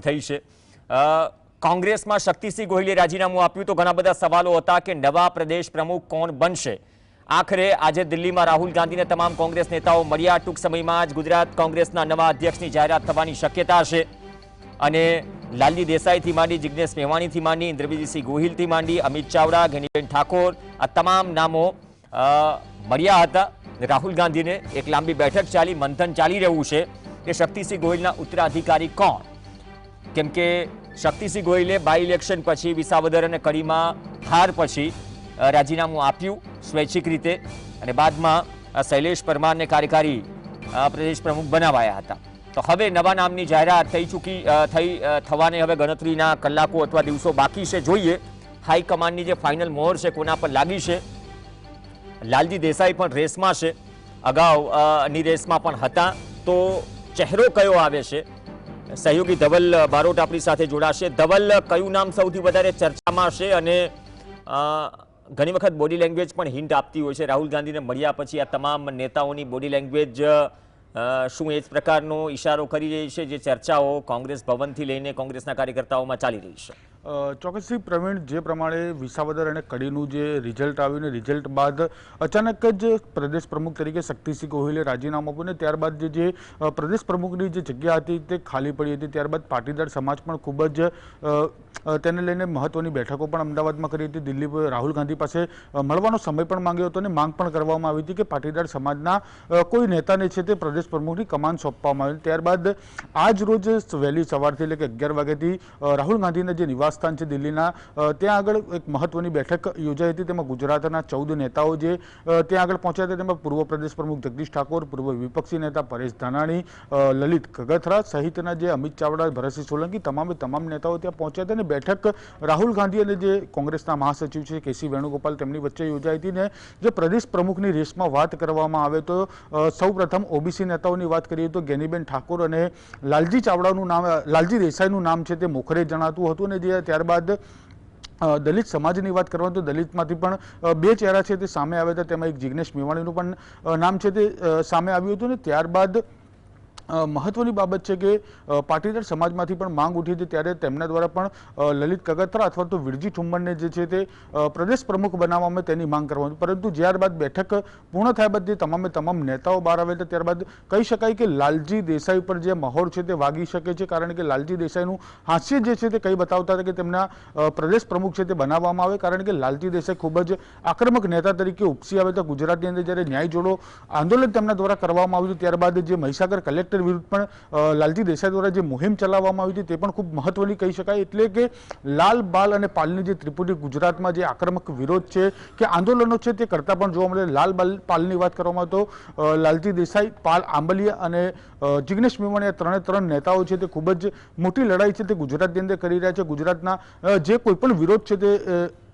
થઈ છે. કોંગ્રેસમાં શક્તિસિંહ ગોહિલે રાજીનામું આપ્યું તો ઘણા બધા સવાલો હતા કે નવા પ્રદેશ પ્રમુખ કોણ બનશે? આખરે આજે દિલ્હીમાં રાહુલ ગાંધીને તમામ કોંગ્રેસ નેતાઓ મળ્યા. ટૂંક સમયમાં જ ગુજરાત કોંગ્રેસના નવા અધ્યક્ષની જાહેરાત થવાની શક્યતા છે. અને લાલજી દેસાઈથી માંડી જિજ્ઞેશ મેવાણીથી માંડી, ઇન્દ્રજીતસિંહ ગોહિલથી માંડી, અમિત ચાવડા, ઘનીબેન ઠાકોર આ તમામ નામો મળ્યા હતા. રાહુલ ગાંધીને એક લાંબી બેઠક ચાલી, મંથન ચાલી રહ્યું છે કે શક્તિસિંહ ગોહિલના ઉત્તરાધિકારી કોણ? કેમ કે શક્તિસિંહ ગોહિલે બાય ઇલેક્શન પછી વિસાવદર અને કડીમાં હાર પછી રાજીનામું આપ્યું સ્વૈચ્છિક રીતે અને બાદમાં શૈલેષ પરમારને કાર્યકારી પ્રદેશ પ્રમુખ બનાવાયા હતા. તો હવે નવા નામની જાહેરાત થઈ ચૂકી થઈ થવાને હવે ગણતરીના કલાકો અથવા દિવસો બાકી છે. જોઈએ હાઈકમાન્ડની જે ફાઇનલ મોહર છે કોના પર લાગી છે. લાલજી દેસાઈ પણ રેસમાં છે. અગાઉ ની રેસમાં પણ હતા. તો ચહેરો કયો આવે છે? સહયોગી ધવલ બારોટ આપણી સાથે જોડાશે. ધવલ કયું નામ સૌથી વધારે ચર્ચામાં છે? અને ઘણી વખત બોડી લેંગ્વેજ પણ હિન્ટ આપતી હોય છે. રાહુલ ગાંધીને મળ્યા પછી આ તમામ નેતાઓની બોડી લેંગ્વેજ શું એ જ પ્રકારનો ઇશારો કરી રહી છે, જે ચર્ચાઓ કોંગ્રેસ ભવનથી લઈને કોંગ્રેસના કાર્યકર્તાઓમાં ચાલી રહી છે? ચોક્કસથી પ્રવીણ, જે પ્રમાણે વિસાવદર અને કડીનું જે રિઝલ્ટ આવ્યું ને રિઝલ્ટ બાદ અચાનક જ પ્રદેશ પ્રમુખ તરીકે શક્તિસિંહ ગોહિલે રાજીનામું આપ્યું ને ત્યારબાદ જે પ્રદેશ પ્રમુખની જે જગ્યા હતી તે ખાલી પડી હતી, ત્યારબાદ પાટીદાર સમાજ પણ ખૂબ જ તેને લઈને મહત્વની બેઠકો પણ અમદાવાદમાં કરી હતી. દિલ્હી રાહુલ ગાંધી પાસે મળવાનો સમય પણ માંગ્યો હતો અને માંગ પણ કરવામાં આવી હતી કે પાટીદાર સમાજના કોઈ નેતાને છે તે પ્રદેશ પ્રમુખની કમાન સોંપવામાં આવી. ત્યારબાદ આજ રોજ વહેલી સવારથી એટલે કે અગિયાર વાગ્યાથી રાહુલ ગાંધીના જે નિવાસસ્થાન છે દિલ્હીના ત્યાં આગળ એક મહત્વની બેઠક યોજાઈ હતી. તેમાં ગુજરાતના ચૌદ નેતાઓ જે ત્યાં આગળ પહોંચ્યા હતા. તેમાં પૂર્વ પ્રદેશ પ્રમુખ જગદીશ ઠાકોર, પૂર્વ વિપક્ષી નેતા પરેશ ધાનાણી લલિત કગથરા સહિતના જે અમિત ચાવડા, ભરતસિંહ સોલંકી, તમામે તમામ નેતાઓ ત્યાં પહોંચ્યા હતા અને બેઠક રાહુલ ગાંધી અને જે કોંગ્રેસના મહાસચિવ છે કેસી વેણુગોપાલ, તેમની વચ્ચે યોજાઈ હતી ને જે પ્રદેશ પ્રમુખની રેસમાં વાત કરવામાં આવે તો સૌપ્રથમ ઓબીસી નેતાઓની વાત કરીએ તો ગેનીબેન ઠાકોર અને લાલજી ચાવડાનું નામ લાલજી દેસાઈનું નામ છે તે મોખરે જણાતું હતું અને જે ત્યારબાદ દલિત સમાજની વાત કરવા તો દલિતમાંથી પણ બે ચહેરા છે તે સામે આવ્યા હતા. તેમાં એક જિગ્નેશ મેવાણીનું પણ નામ છે તે સામે આવ્યું હતું ને ત્યારબાદ મહત્વની બાબત છે કે પાટીદાર સમાજમાંથી પણ માંગ ઉઠી હતી ત્યારે તેમના દ્વારા પણ લલિત કગથરા અથવા તો વિરજી ઠુંબરને જે છે તે પ્રદેશ પ્રમુખ બનાવવામાં તેની માંગ કરવામાં આવી. પરંતુ ત્યારબાદ બેઠક પૂર્ણ થયા બાદ જે તમામે તમામ નેતાઓ બહાર આવ્યા હતા, ત્યારબાદ કહી શકાય કે લાલજી દેસાઈ પર જે મહોર છે તે વાગી શકે છે. કારણ કે લાલજી દેસાઈનું હાસ્ય જે છે તે કઈ બતાવતા હતા કે તેમના પ્રદેશ પ્રમુખ છે તે બનાવવામાં આવે. કારણ કે લાલજી દેસાઈ ખૂબ જ આક્રમક નેતા તરીકે ઉપસી આવે તો ગુજરાતની અંદર. જ્યારે ન્યાય જોડો આંદોલન તેમના દ્વારા કરવામાં આવ્યું ત્યારબાદ જે મહીસાગર કલેક્ટર વિરુદ્ધ પણ લાલજી દેસાઈ દ્વારા જે મુહિમ ચલાવવામાં આવી હતી તે પણ ખૂબ મહત્વની કહી શકાય. એટલે કે લાલ, બાલ અને પાલની જે ત્રિપુટી ગુજરાતમાં જે આક્રમક વિરોધ છે કે આંદોલનો છે તે કરતાં પણ જોવા મળે. લાલ, બાલ, પાલની વાત કરવામાં તો લાલજી દેસાઈ, પાલ, આંબલિયા અને જિગ્નેશ મેવાણી ત્રણે ત્રણ નેતાઓ છે તે ખૂબ જ મોટી લડાઈ છે તે ગુજરાતની અંદર કરી રહ્યા છે. ગુજરાતના જે કોઈ પણ વિરોધ છે તે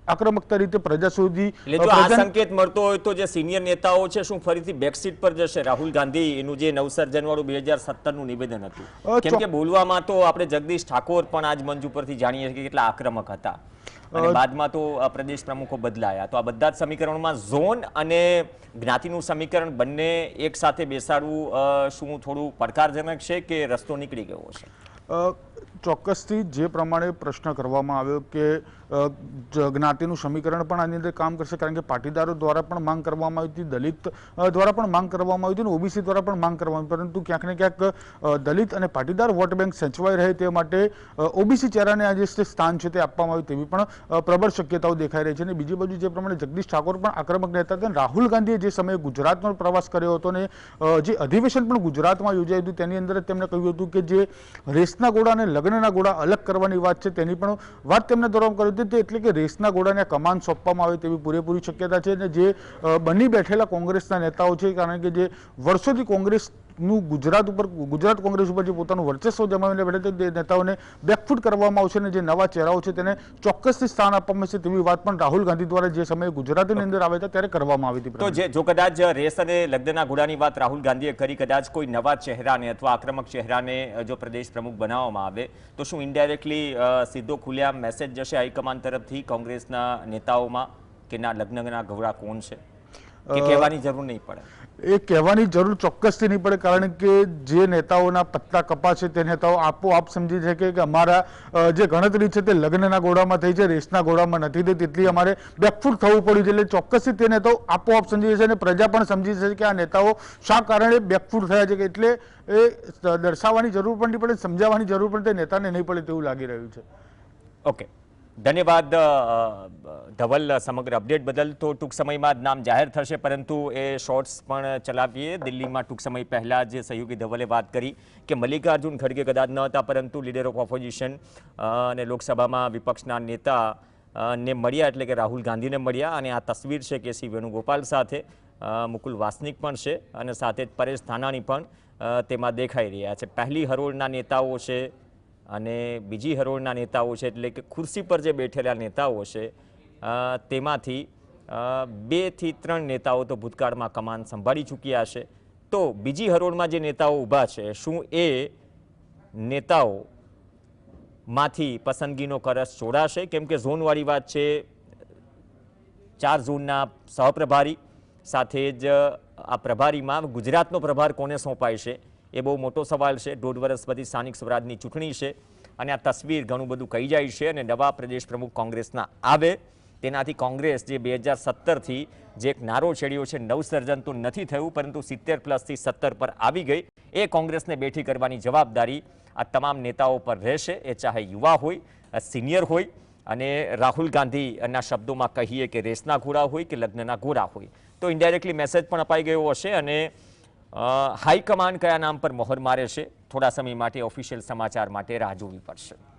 આક્રમકતા રીતે પ્રજા સુધી એટલે જો આ સંકેત મળતો હોય તો જે સિનિયર નેતાઓ છે શું ફરીથી બેકસીટ પર જશે? રાહુલ ગાંધી એનું જે નવસર્જન વાળું બે હજાર સત્તરનું નિવેદન હતું. કેમ કે બોલવામાં તો આપણે જગદીશ ઠાકોર પણ આજ મંચ ઉપરથી જાણીએ છીએ કે કેટલા આક્રમક હતા. અને બાદમાં તો પ્રદેશ પ્રમુખો બદલાયા. તો આ બધા જ સમીકરણોમાં ઝોન અને જ્ઞાતિનું સમીકરણ બંને એક સાથે બેસાડવું શું થોડું પડકારજનક છે કે રસ્તો નીકળી ગયો છે ચોક્કસથી જે પ્રમાણે પ્રશ્ન કરવામાં આવ્યો કે જ્ઞાતિનું સમીકરણ પણ આની અંદર કામ કરશે, કારણ કે પાટીદારો દ્વારા પણ માંગ કરવામાં આવી હતી, દલિત દ્વારા પણ માંગ કરવામાં આવી હતી અને ઓબીસી દ્વારા પણ માંગ કરવામાં આવી પરંતુ ક્યાંક ને ક્યાંક દલિત અને પાટીદાર વોટ બેંક સચવાઈ રહે તે માટે ઓબીસી ચહેરાને આજે સ્થાન છે તે આપવામાં આવ્યું તેવી પણ પ્રબળ શક્યતાઓ દેખાઈ રહી છે અને બીજી બાજુ જે પ્રમાણે જગદીશ ઠાકોર પણ આક્રમક નેતા હતા રાહુલ ગાંધીએ જે સમયે ગુજરાતનો પ્રવાસ કર્યો હતો અને જે અધિવેશન પણ ગુજરાતમાં યોજાયું હતું, તેની અંદર તેમણે કહ્યું હતું કે જે રેસના ગોળા અને લગ્નના ઘોડા અલગ કરવાની વાત છે, તેની પણ વાત તેમણે દોરાવ કરી હતી એટલે કે રેસના ઘોડાને કમાન સોંપવામાં આવે તેવી પૂરેપૂરી શક્યતા છે અને જે બની બેઠેલા કોંગ્રેસના નેતાઓ છે, કારણ કે જે વર્ષોથી કોંગ્રેસનું ગુજરાત ઉપર ગુજરાત કોંગ્રેસ ઉપર જે પોતાનું વર્ચસ્વ જમાવીને બેઠા તે નેતાઓને બેકફૂટ કરવામાં આવશે અને જે નવા ચહેરાઓ છે તેને ચોક્કસથી સ્થાન આપવામાં આવશે તેવી વાત પણ રાહુલ ગાંધી દ્વારા જે સમયે ગુજરાતની અંદર આવ્યા હતા ત્યારે કરવામાં આવી હતી તો જે જો કદાચ રેસ અને લગ્નના ઘોડાની વાત રાહુલ ગાંધીએ કરી કદાચ કોઈ નવા ચહેરાને અથવા આક્રમક ચહેરાને જો પ્રદેશ પ્રમુખ બનાવવામાં આવે તો શું ઇન્ડાયરેક્ટલી સીધો ખુલ્યા મેસેજ જશે હાઈકમાન્ડ તરફથી કોંગ્રેસના નેતાઓમાં કે ના લગ્નના ઘોડા કોણ છે? કહેવાની જરૂર નહીં પડે. એ કહેવાની જરૂર ચોક્કસથી નહીં પડે કારણ કે જે નેતાઓના પત્તા કપાશે તે નેતાઓ આપોઆપ સમજી છે કે કે અમારા જે ગણતરી છે તે લગ્નના ગોળામાં થઈ છે રેસના ગોળામાં નથી થઈ તેટલી અમારે બેકફૂટ થવું પડ્યું છે એટલે ચોક્કસથી તે નેતાઓ આપોઆપ સમજી જશે અને પ્રજા પણ સમજી જશે કે આ નેતાઓ શા કારણે બેકફૂટ થયા છે કે એટલે એ દર્શાવવાની જરૂર પણ નહીં પડે સમજાવવાની જરૂર પણ તે નેતાને નહીં પડે તેવું લાગી રહ્યું છે. ઓકે. ધન્યવાદ ધવલ સમગ્ર અપડેટ બદલ. તો ટૂંક સમયમાં જ નામ જાહેર થશે, પરંતુ એ શોર્ટ્સ પણ ચલાવીએ. દિલ્હીમાં ટૂંક સમય પહેલાં જે સહયોગી ધવલે વાત કરી કે મલ્લિકાર્જુન ખડગે કદાચ ન હતા, પરંતુ લીડર ઓફ ઓપોઝિશન અને લોકસભામાં વિપક્ષના નેતા ને મળ્યા, એટલે કે રાહુલ ગાંધીને મળ્યા. અને આ તસવીર છે કે સી વેણુગોપાલ સાથે મુકુલ વાસનિક પણ છે અને સાથે જ પરેશ ધાનાણી પણ તેમાં દેખાઈ રહ્યા છે. પહેલી હરોળના નેતાઓ છે અને બીજી હરોળના નેતાઓ છે, એટલે કે ખુરશી પર જે બેઠેલા નેતાઓ છે તેમાંથી બેથી ત્રણ નેતાઓ તો ભૂતકાળમાં કમાન સંભાળી ચૂક્યા છે. તો બીજી હરોળમાં જે નેતાઓ ઊભા છે, શું એ નેતાઓ માંથી પસંદગીનો કરસ છોડાશે કેમ કે ઝોનવાળી વાત છે, ચાર ઝોનના સહપ્રભારી સાથે જ આ પ્રભારીમાં ગુજરાતનો પ્રભાર કોને સોંપાય છે? એ બહુ મોટો સવાલ છે. દોઢ વર્ષ પછી સ્થાનિક સ્વરાજની ચૂંટણી છે અને આ તસવીર ઘણું બધું કહી જાય છે અને નવા પ્રદેશ પ્રમુખ કોંગ્રેસના આવે. તેનાથી કોંગ્રેસ જે બે હજાર સત્તરથી જે એક નારો છેડ્યો છે, નવસર્જન તો નથી થયું, પરંતુ સિત્તેર પ્લસથી સત્તર પર આવી ગઈ. એ કોંગ્રેસને બેઠી કરવાની જવાબદારી આ તમામ નેતાઓ પર રહેશે. એ ચાહે યુવા હોય સિનિયર હોય અને રાહુલ ગાંધીના શબ્દોમાં કહીએ કે રેસના ઘોડા હોય કે લગ્નના ઘોડા હોય. તો ઇન્ડાયરેક્ટલી મેસેજ પણ અપાઈ ગયો હશે અને હાઈકમાન્ડ કયા નામ પર મોહર મારે છે? થોડા સમય માટે ઓફિશિયલ સમાચાર માટે રાહ જોવી પડશે.